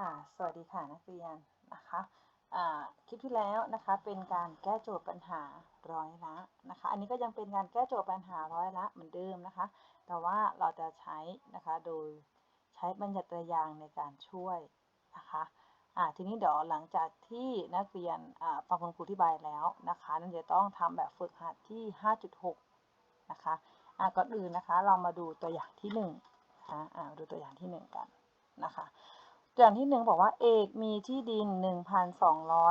ค่ะสวัสดีค่ะนักเรียนนะคะคลิปที่แล้วนะคะเป็นการแก้โจทย์ปัญหาร้อยละนะคะอันนี้ก็ยังเป็นการแก้โจทย์ปัญหาร้อยละเหมือนเดิมนะคะ แต่ว่าเราจะใช้นะคะโดยใช้บัญญัติยางในการช่วยนะคะทีนี้เดี๋ยวหลังจากที่นักเรียนฟังคุณครูอธิบายแล้วนะคะนักเรียนต้องทำแบบฝึกหัดที่ 5.6นะคะอ่าก่อนอื่นนะคะเรามาดูตัวอย่างที่1นะคะอ่าดูตัวอย่างที่ 1 กันนะคะ อย่างที่หนึ่งบอกว่าเอกมีที่ดิน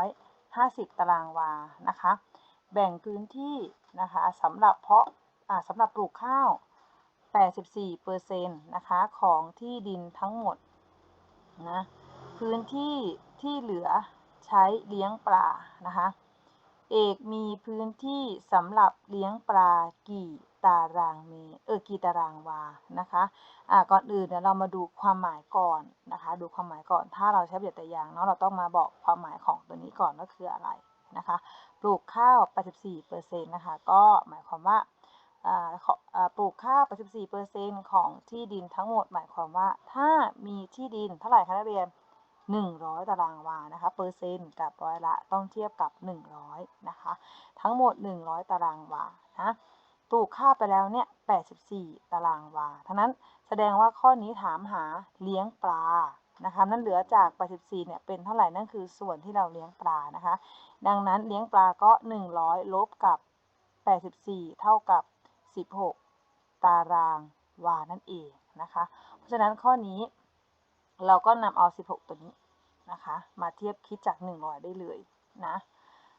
1,250 ตารางวานะคะ แบ่งพื้นที่นะคะสำหรับเพาะอ่าสำหรับปลูกข้าว 84เปอร์เซ็นต์นะคะของที่ดินทั้งหมดนะพื้นที่ที่เหลือใช้เลี้ยงปลานะคะ เอกมีพื้นที่สำหรับเลี้ยงปลากี่ ตารางเมตรเออกี่ตารางวานะคะอ่าก่อนอื่นเนี่ยเรามาดูความหมายก่อนนะคะ ดูความหมายก่อนถ้าเราใช้แบบตัวอย่างเนาะเราต้องมาบอกความหมายของตัวนี้ก่อนว่าคืออะไรนะคะปลูกข้าว 84%นะคะก็หมายความว่าอ่าปลูกข้าว 84%ของที่ดินทั้งหมด หมายความว่า ถ้ามีที่ดินเท่าไหร่คะนักเรียน 100 ตารางวา นะคะ เปอร์เซ็นต์กับร้อยละต้องเทียบกับ 100 นะคะ ทั้งหมด 100 ตารางวา นะ ปลูกข้าไปแล้วเนี่ย 84 ตารางวาทั้งนั้นแสดงว่าข้อนี้ถามหาเลี้ยงปลา นะคะ นั่นเหลือจาก 84 เนี่ย เป็นเท่าไหร่ นั่นคือส่วนที่เราเลี้ยงปลา นะคะ ดังนั้นเลี้ยงปลาก็ 100 ลบกับ 84 เท่ากับ 16 ตารางวา นั่นเองนะคะ เพราะฉะนั้นข้อนี้เราก็นำเอา 16 ตัวนี้นะคะ มาเทียบคิดจาก 100 ได้เลยนะ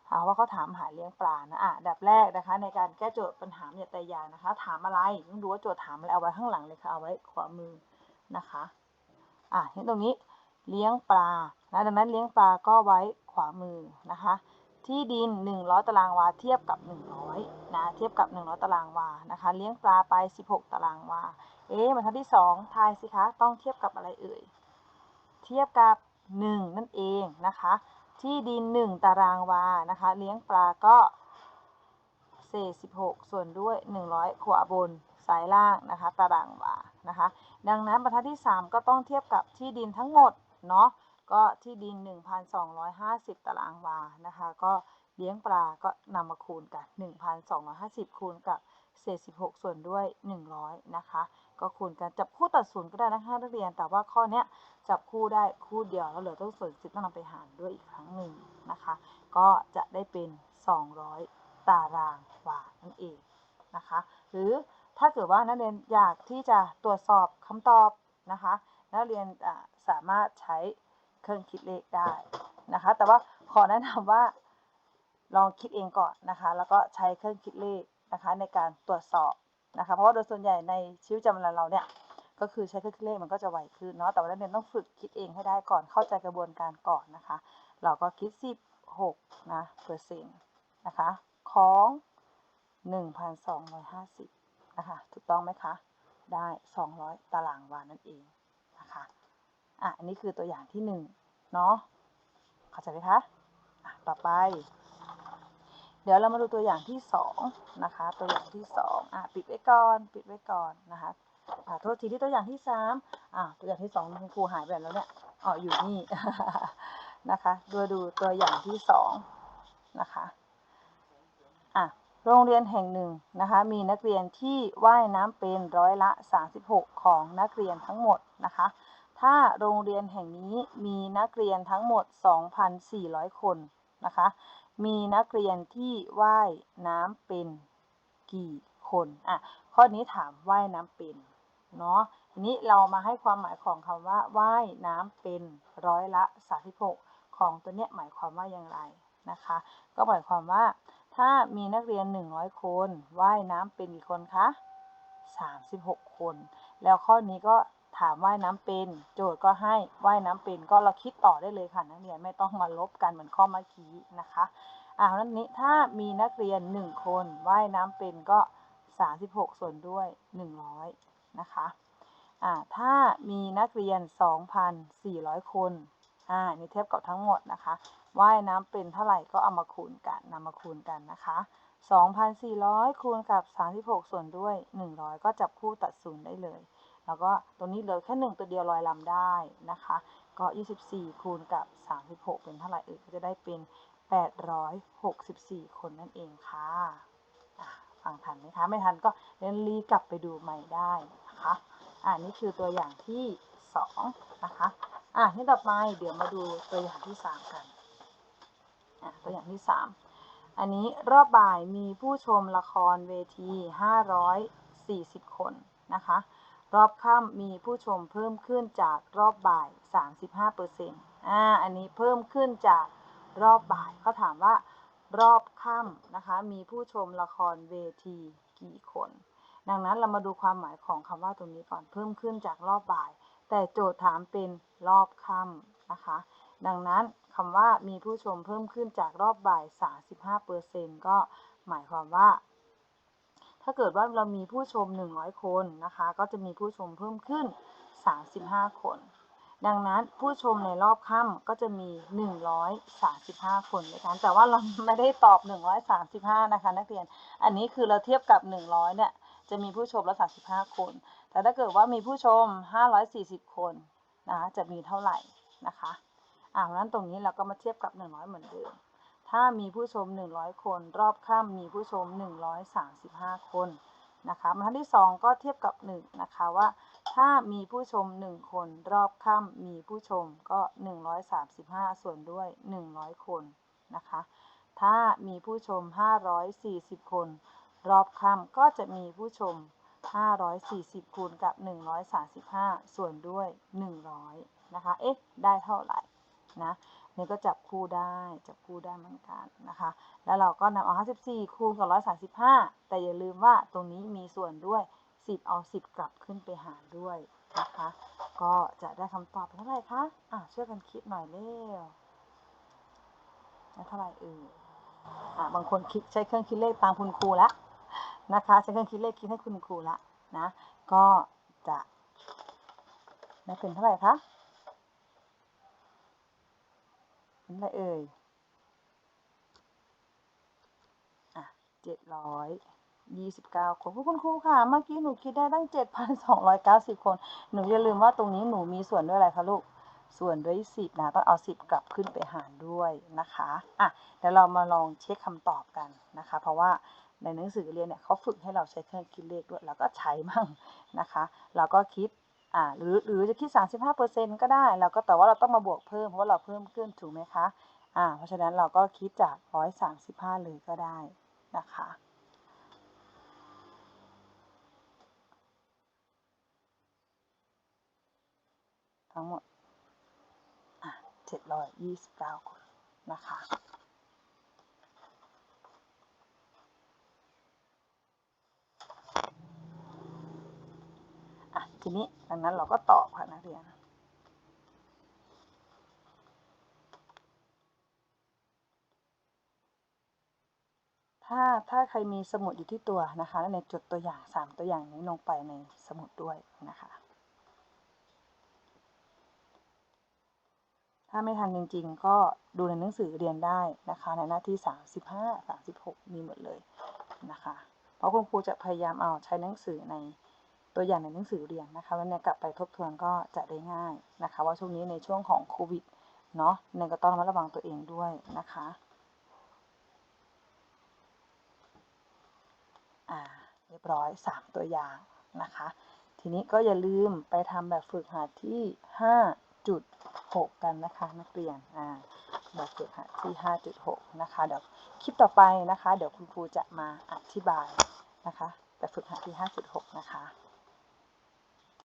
ถามว่าเขาถามหาเลี้ยงปลานะอะดับแรกนะคะ ในการแก้โจทย์ปัญหาเนี่ยแต่ยานะคะ ถามอะไรต้องดูว่าโจทย์ถามอะไรเอาไว้ข้างหลังเลยค่ะเอาไว้ขวามือนะคะอะเห็นตรงนี้เลี้ยงปลานะดังนั้นเลี้ยงปลาก็ไว้ขวามือนะคะ ที่ดิน 100 ตารางวาเทียบกับ 100นะเทียบกับ 100 ตารางวานะคะ เลี้ยงปลาไป 16 ตารางวาเอ๊ะบรรทัดที่ 2 ทายสิคะต้องเทียบกับอะไรเอ่ยเทียบกับ 1 นั่นเองนะคะ ที่ดิน 1 ตารางวา นะคะ เลี้ยงปลาก็เศษ16 ส่วนด้วย 100 ขวาบนสายล่างนะคะ ตารางวา นะคะ ดังนั้นบรรทัดที่ 3 ก็ต้องเทียบกับที่ดินทั้งหมด เนาะ ก็ที่ดิน 1,250 ตารางวา นะคะ ก็เลี้ยงปลาก็นำมาคูณกัน 1,250 คูณกับเศษ16 ส่วนด้วย 100 นะคะ ก็คูณกันจับคู่ตัดศูนย์ก็ได้นะคะนักเรียน แต่ว่าข้อนี้จับคู่ได้คู่เดียวแล้วเหลือต้องส่วนสิบต้องนำไปหารด้วยอีกครั้งหนึ่งนะคะ ก็จะได้เป็น 200 ตารางวานั่นเองนะคะ หรือถ้าเกิดว่านักเรียนอยากที่จะตรวจสอบคำตอบนะคะ นักเรียนสามารถใช้เครื่องคิดเลขได้นะคะ แต่ว่าขอแนะนำว่าลองคิดเองก่อนนะคะ แล้วก็ใช้เครื่องคิดเลขนะคะในการตรวจสอบ นะคะ เพราะว่าโดยส่วนใหญ่ในชีวิตประจำวันเราเนี่ยก็คือใช้เครื่องคิดเลขมันก็จะไวขึ้นเนาะ แต่ว่านักเรียนต้องฝึกคิดเองให้ได้ก่อน เข้าใจกระบวนการก่อนนะคะ เราก็คิด 16นะเปอร์เซ็นต์นะคะ ของ 1,250นะคะ ถูกต้องไหมคะ ได้ 200 ตารางวานั่นเองนะคะ อะ อันนี้คือตัวอย่างที่1เนาะ เข้าใจไหมคะ อะ ต่อไป เดี๋ยวเรามาดูตัวอย่างที่2นะคะ ตัวอย่างที่2อะปิดไว้ก่อน ปิดไว้ก่อนนะคะอ่าโทษทีที่ตัวอย่างที่สามอ่าตัวอย่างที่สองคุณครูหายไปแล้วเนี่ยอ๋ออยู่นี่นะคะดูดูตัวอย่างที่สองนะคะอะโรงเรียนแห่งหนึ่งนะคะมีนักเรียนที่ว่ายน้ำเป็นร้อยละ 36 ของนักเรียนทั้งหมดนะคะ ถ้าโรงเรียนแห่งนี้มีนักเรียนทั้งหมด 2,400 คนนะคะ มีนักเรียนที่ว่ายน้ำเป็นกี่คนอะข้อนี้ถามว่ายน้ำเป็นเนาะทีนี้เรามาให้ความหมายของคำว่าว่ายน้ำเป็นร้อยละ36ของตัวเนี้ยหมายความว่าอย่างไรนะคะ ก็หมายความว่า ถ้ามีนักเรียน 100 คนว่ายน้ำเป็นกี่คนคะ36 คน แล้วข้อนี้ก็ ถามว่ายน้ำเป็น โจทย์ก็ให้ว่ายน้ำเป็นก็เราคิดต่อได้เลยค่ะนักเรียนไม่ต้องมาลบกันเหมือนข้อเมื่อกี้นะคะอ่านั้นนี้ถ้ามีนักเรียน 1 คนว่ายน้ำเป็นก็ 36 ส่วนด้วย 100 นะคะอ่าถ้ามีนักเรียน 2,400 คนอ่านี่เทียบกับทั้งหมดนะคะว่ายน้ำเป็นเท่าไหร่ก็เอามาคูณกันนำมาคูณกันนะคะ2,400 คูณกับ 36 ส่วนด้วย 100 ก็จับคู่ตัดศูนย์ได้เลย แล้วก็ตรงนี้เหลือแค่หนึ่งตัวเดียวลอยลำได้นะคะ ก็ 24 คูณกับ 36 เป็นเท่าไหร่เอ่ยก็จะได้เป็น 864 คนนั่นเองค่ะฟังทันไหมคะ ไม่ทันก็เล่นรีกลับไปดูใหม่ได้นะคะอ่านี่คือตัวอย่างที่2นะคะอะนี่ต่อไปเดี๋ยวมาดูตัวอย่างที่ 3 กันอะตัวอย่างที่ 3 อันนี้รอบบ่ายมีผู้ชมละครเวที 540 คนนะคะ รอบค่ำมีผู้ชมเพิ่มขึ้นจากรอบบ่าย 35%อ่า อันนี้เพิ่มขึ้นจากรอบบ่ายเขาถามว่า รอบค่ำนะคะ มีผู้ชมละครเวทีกี่คน ดังนั้นเรามาดูความหมายของคำว่าตรงนี้ก่อนเพิ่มขึ้นจากรอบบ่าย แต่โจทย์ถามเป็นรอบค่ำนะคะ ดังนั้นคำว่ามีผู้ชมเพิ่มขึ้นจากรอบบ่าย 35%ก็หมายความว่า ถ้าเกิดว่าเรามีผู้ชม 100 คนนะคะ ก็จะมีผู้ชมเพิ่มขึ้น 35 คน ดังนั้นผู้ชมในรอบค่ำก็จะมี 135 คนด้วยกันแต่ว่าเราไม่ได้ตอบ 135 นะคะ นักเรียน อันนี้คือเราเทียบกับ 100 เนี่ย จะมีผู้ชมละ35 คน แต่ถ้าเกิดว่ามีผู้ชม 540 คนนะจะมีเท่าไหร่นะคะอ่านั้นตรงนี้เราก็มาเทียบกับ 100 เหมือนเดิม ถ้ามีผู้ชม 100 คน รอบค่ำมีผู้ชม 135 คนนะคะบรรทัดที่ 2 ก็เทียบกับ 1 นะคะว่า ถ้ามีผู้ชม 1 คน รอบค่ำมีผู้ชมก็ 135 ส่วนด้วย 100 คนนะคะ ถ้ามีผู้ชม 540 คน รอบค่ำก็จะมีผู้ชม 540 คูณกับ 135 ส่วนด้วย 100 นะคะ เอ๊ะ ได้เท่าไหร่นะ นี่ก็จับคู่ได้จับคู่ได้เหมือนกันนะคะ แล้วเราก็นำเอา 54 คูณกับ 135 แต่อย่าลืมว่าตรงนี้มีส่วนด้วย 10 เอา 10 กลับขึ้นไปหารด้วยนะคะ ก็จะได้คำตอบเป็นเท่าไหร่คะอะช่วยกันคิดหน่อยเร็วเท่าไหร่เอ่ยอะบางคนคิดใช้เครื่องคิดเลขตามคุณครูแล้วนะคะใช้เครื่องคิดเลขคิดให้คุณครูละนะ ก็จะได้เป็นเท่าไหร่คะ เป็นอะไรเอ่ย อะเจ็ดร้อยยี่สิบเก้าคนคุณครูค่ะ เมื่อกี้หนูคิดได้ตั้งเจ็ดพันสองร้อยเก้าสิบคน หนูอย่าลืมว่าตรงนี้หนูมีส่วนด้วยอะไรคะลูก ส่วนด้วยสิบนะ ต้องเอาสิบกลับขึ้นไปหารด้วยนะคะ อะเดี๋ยวเรามาลองเช็คคำตอบกันนะคะ เพราะว่าในหนังสือเรียนเนี่ยเขาฝึกให้เราใช้เครื่องคิดเลขด้วย แล้วก็ใช้มั่งนะคะ เราก็คิด อ่าหรือหรือจะคิด 35%ก็ได้เราก็แต่ว่าเราต้องมาบวกเพิ่มเพราะว่าเราเพิ่มขึ้นถูกไหมคะอ่าเพราะฉะนั้นเราก็คิดจาก 135 เลยก็ได้นะคะทั้งหมดอะ729 คนนะคะ อะ ทีนี้ดังนั้นเราก็ตอบค่ะนักเรียนถ้าถ้าใครมีสมุดอยู่ที่ตัวนะคะแล้วในจดตัวอย่าง 3 ตัวอย่างนี้ลงไปในสมุดด้วยนะคะ ถ้าไม่ทันจริงๆ ก็ดูในหนังสือเรียนได้นะคะ ในหน้าที่ 35 36 มีหมดเลยนะคะ เพราะคุณครูจะพยายามเอาใช้หนังสือใน ตัวอย่างในหนังสือเรียนนะคะแล้วเนี่ยกลับไปทบทวนก็จะได้ง่ายนะคะ ว่าช่วงนี้ในช่วงของโควิดเนาะเนี่ยก็ต้องระมัดระวังตัวเองด้วยนะคะอ่าเรียบร้อย 3 ตัวอย่างนะคะ ทีนี้ก็อย่าลืมไปทำแบบฝึกหัดที่ 5.6 กันนะคะนักเรียนอ่าแบบฝึกหัดที่ 5.6 นะคะเดี๋ยวคลิปต่อไปนะคะ เดี๋ยวคุณครูจะมาอธิบายนะคะแบบฝึกหัดที่ 5.6 นะคะ